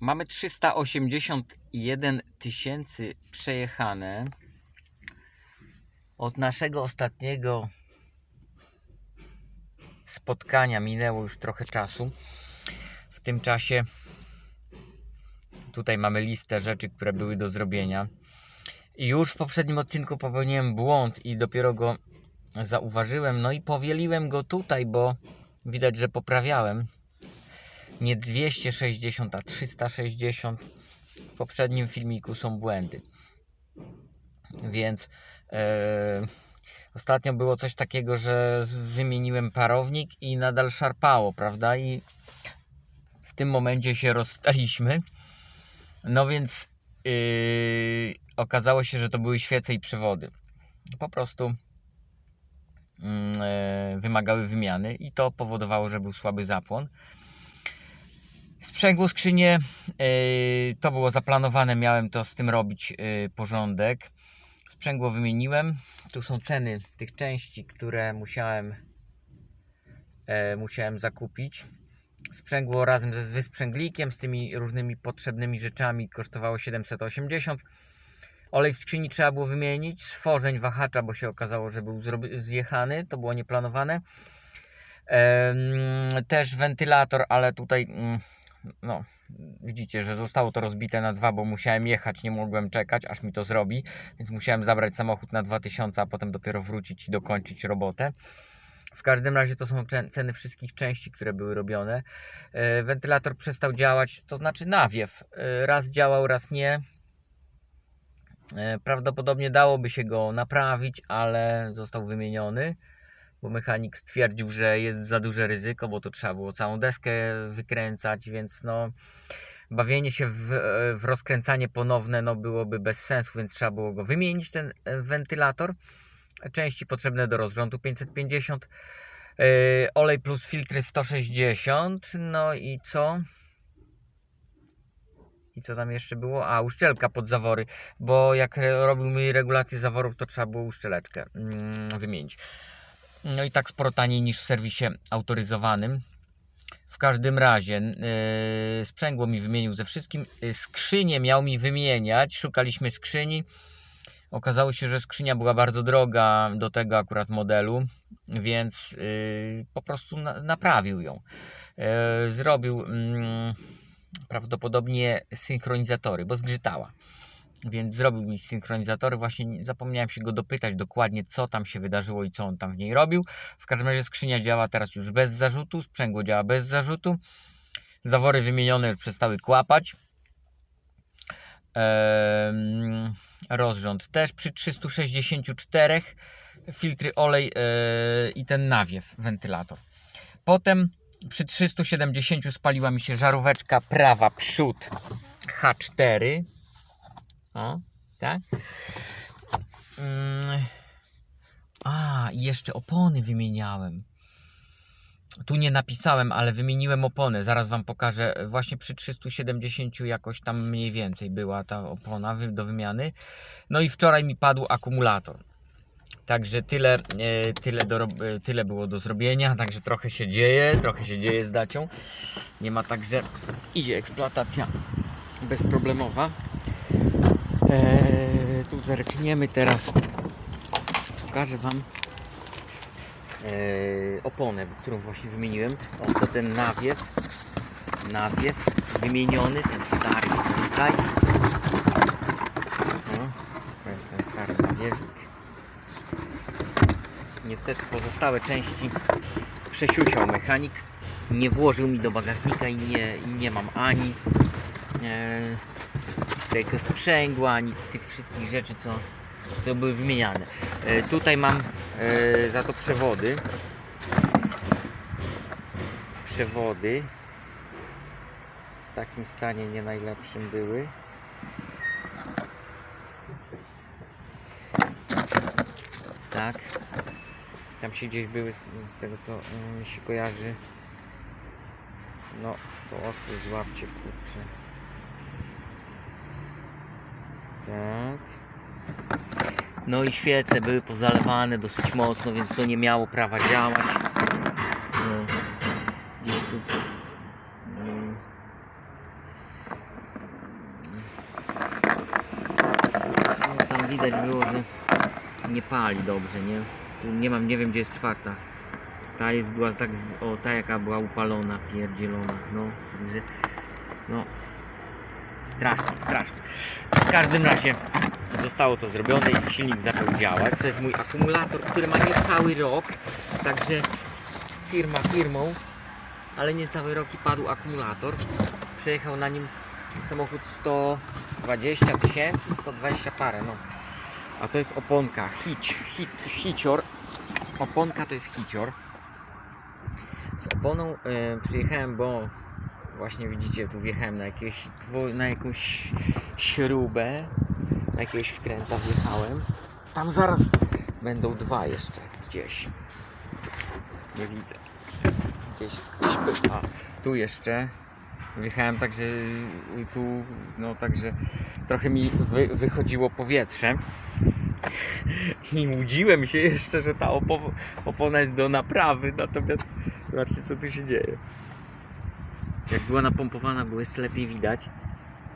Mamy 381 tysięcy przejechane. Od naszego ostatniego spotkania minęło już trochę czasu. W tym czasie tutaj mamy listę rzeczy, które były do zrobienia. Już w poprzednim odcinku popełniłem błąd i dopiero go zauważyłem. No i powieliłem go tutaj, bo widać, że poprawiałem. Nie 260, a 360. W poprzednim filmiku są błędy. Więc e, ostatnio było coś takiego, że wymieniłem parownik i nadal szarpało, prawda? I w tym momencie się rozstaliśmy. No więc yy, okazało się, że to były świece i przewody. Po prostu mm, e, wymagały wymiany i to powodowało, że był słaby zapłon. Sprzęgło skrzynię, yy, to było zaplanowane, miałem to z tym robić yy, porządek. Sprzęgło wymieniłem. Tu są ceny tych części, które musiałem, e, musiałem zakupić. Sprzęgło razem ze wysprzęglikiem, z tymi różnymi potrzebnymi rzeczami kosztowało 780. Olej w skrzyni trzeba było wymienić. Stworzeń wahacza, bo się okazało, że był zjechany. To było nieplanowane. Też wentylator, ale tutaj mm, no, widzicie, że zostało to rozbite na dwa, bo musiałem jechać, nie mogłem czekać, aż mi to zrobi, więc musiałem zabrać samochód na 2000, a potem dopiero wrócić i dokończyć robotę. W każdym razie to są ceny wszystkich części, które były robione. E, Wentylator przestał działać, to znaczy nawiew. E, Raz działał, raz nie. E, Prawdopodobnie dałoby się go naprawić, ale został wymieniony, bo mechanik stwierdził, że jest za duże ryzyko, bo to trzeba było całą deskę wykręcać, więc no bawienie się w, w rozkręcanie ponowne no, byłoby bez sensu, więc trzeba było go wymienić, ten e, wentylator. Części potrzebne do rozrządu 550, e, olej plus filtry 160, no i co? I co tam jeszcze było? A, uszczelka pod zawory, bo jak robił mi regulację zaworów, to trzeba było uszczeleczkę mm, wymienić. No i tak sporo taniej niż w serwisie autoryzowanym. W każdym razie yy, sprzęgło mi wymienił ze wszystkim. Yy, skrzynię miał mi wymieniać. Szukaliśmy skrzyni. Okazało się, że skrzynia była bardzo droga do tego akurat modelu, więc yy, po prostu na, naprawił ją. Yy, zrobił mm, prawdopodobnie synchronizatory, bo zgrzytała. Więc zrobił mi synchronizatory. Właśnie nie- zapomniałem się go dopytać dokładnie, co tam się wydarzyło i co on tam w niej robił. W każdym razie skrzynia działa teraz już bez zarzutu, sprzęgło działa bez zarzutu. Zawory wymienione już przestały kłapać. Rozrząd też przy 364 filtry olej e, i ten nawiew, wentylator. Potem przy 370 spaliła mi się żaróweczka prawa przód H4. O, tak. Mm. A, jeszcze opony wymieniałem. Tu nie napisałem, ale wymieniłem opony. Zaraz Wam pokażę. Właśnie przy 370 jakoś tam mniej więcej była ta opona do wymiany. No i wczoraj mi padł akumulator. Także tyle, e, tyle, do, e, tyle było do zrobienia. Także trochę się dzieje, trochę się dzieje z dacią. Nie ma tak, że idzie eksploatacja bezproblemowa. Eee, tu zerkniemy teraz. Pokażę Wam eee, oponę, którą właśnie wymieniłem. O, to ten nawiew. Nawiew wymieniony, ten stary jest tutaj. O, to jest ten stary nawiewik. Niestety pozostałe części przesiusiał mechanik. Nie włożył mi do bagażnika i nie, i nie mam ani eee, tego sprzęgła, ani tych wszystkich rzeczy, co, co były wymieniane. E, tutaj mam e, za to przewody. Przewody w takim stanie nie najlepszym były. Tak. Tam się gdzieś były z, tego co mm, mi się kojarzy. No, to ostro złapcie, kurczę. tak. No i świece były pozalewane dosyć mocno, więc to nie miało prawa działać. No, gdzieś tu. No, tam widać było, że nie pali dobrze, nie? Tu nie mam, nie wiem gdzie jest czwarta. Ta jest była tak, z, o ta jaka była upalona, pierdzielona, no, także, no, strasznie, strasznie. W każdym razie zostało to zrobione i silnik zaczął działać. To jest mój akumulator, który ma niecały rok, także firma firmą, ale niecały rok i padł akumulator. Przejechał na nim samochód 120 tysięcy, 120 parę, no. A to jest oponka, hić, hit, hicior. Oponka to jest hicior. Z oponą y, przyjechałem, bo właśnie widzicie, tu wjechałem na, jakieś, na jakąś śrubę, jakiegoś wkręta wjechałem. Tam zaraz będą dwa jeszcze gdzieś. Nie widzę. Gdzieś, gdzieś by... A, tu jeszcze. Wjechałem także y, tu, no także trochę mi wy, wychodziło powietrze. I łudziłem się jeszcze, że ta opo- opona jest do naprawy, natomiast zobaczcie co tu się dzieje. Jak była napompowana, było jeszcze lepiej widać,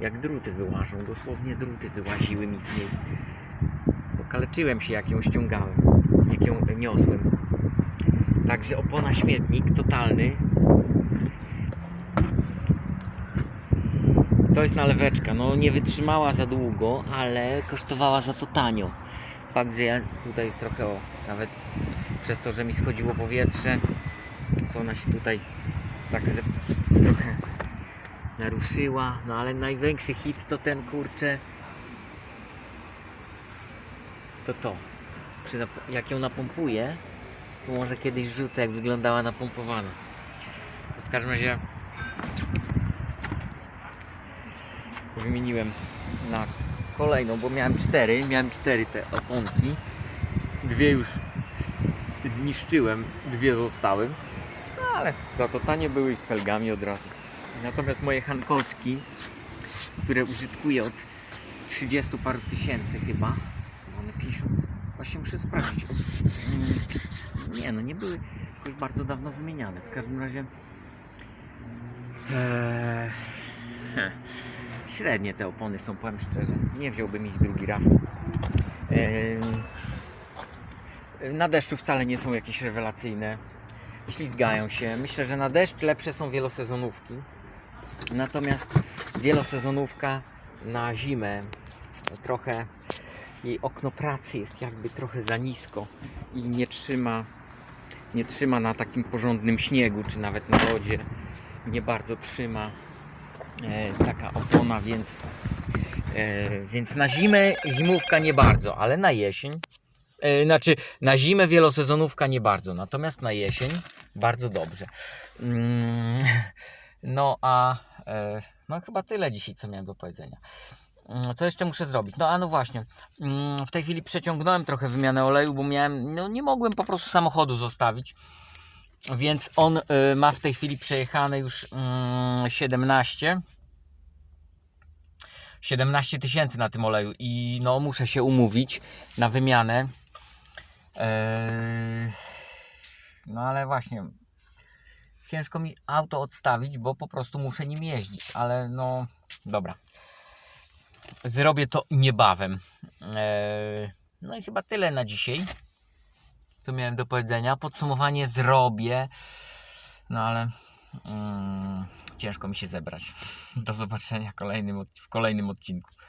jak druty wyłażą. Dosłownie druty wyłaziły mi z niej. Pokaleczyłem się, jak ją ściągałem, jak ją niosłem. Także opona śmietnik totalny. To jest naleweczka. No nie wytrzymała za długo, ale kosztowała za to tanio. Fakt, że ja tutaj jest trochę o, nawet przez to, że mi schodziło powietrze, to ona się tutaj tak trochę naruszyła. No ale największy hit to ten kurczę. To to. Czy jak ją napompuję, to może kiedyś rzucę, jak wyglądała napompowana. W każdym razie wymieniłem na kolejną, bo miałem cztery, miałem cztery te oponki. Dwie już zniszczyłem, dwie zostały. No ale za to tanie były z felgami od razu. Natomiast moje hankoczki, które użytkuję od 30 paru tysięcy chyba, one piszą. Właśnie muszę sprawdzić. Mm, Nie no, nie były jakoś bardzo dawno wymieniane. W każdym razie Eee, średnie te opony są, powiem szczerze. Nie wziąłbym ich drugi raz. Eee, na deszczu wcale nie są jakieś rewelacyjne. Ślizgają się. Myślę, że na deszcz lepsze są wielosezonówki. Natomiast wielosezonówka na zimę trochę jej okno pracy jest jakby trochę za nisko i nie trzyma nie trzyma na takim porządnym śniegu czy nawet na lodzie nie bardzo trzyma e, taka opona, więc e, więc na zimę zimówka nie bardzo, ale na jesień e, znaczy na zimę wielosezonówka nie bardzo, natomiast na jesień bardzo dobrze. No a e, no chyba tyle dzisiaj co miałem do powiedzenia. Mm, Co jeszcze muszę zrobić? No a no właśnie, mm, w tej chwili przeciągnąłem trochę wymianę oleju, bo miałem, no nie mogłem po prostu samochodu zostawić. Więc on y, ma w tej chwili przejechane już mm, 17 17 tysięcy na tym oleju i no muszę się umówić na wymianę. Eee, no ale właśnie ciężko mi auto odstawić, bo po prostu muszę nim jeździć, ale no dobra. Zrobię to niebawem. Eee, no i chyba tyle na dzisiaj co miałem do powiedzenia. Podsumowanie zrobię, no ale mm, ciężko mi się zebrać. Do zobaczenia kolejnym, od- w kolejnym odcinku.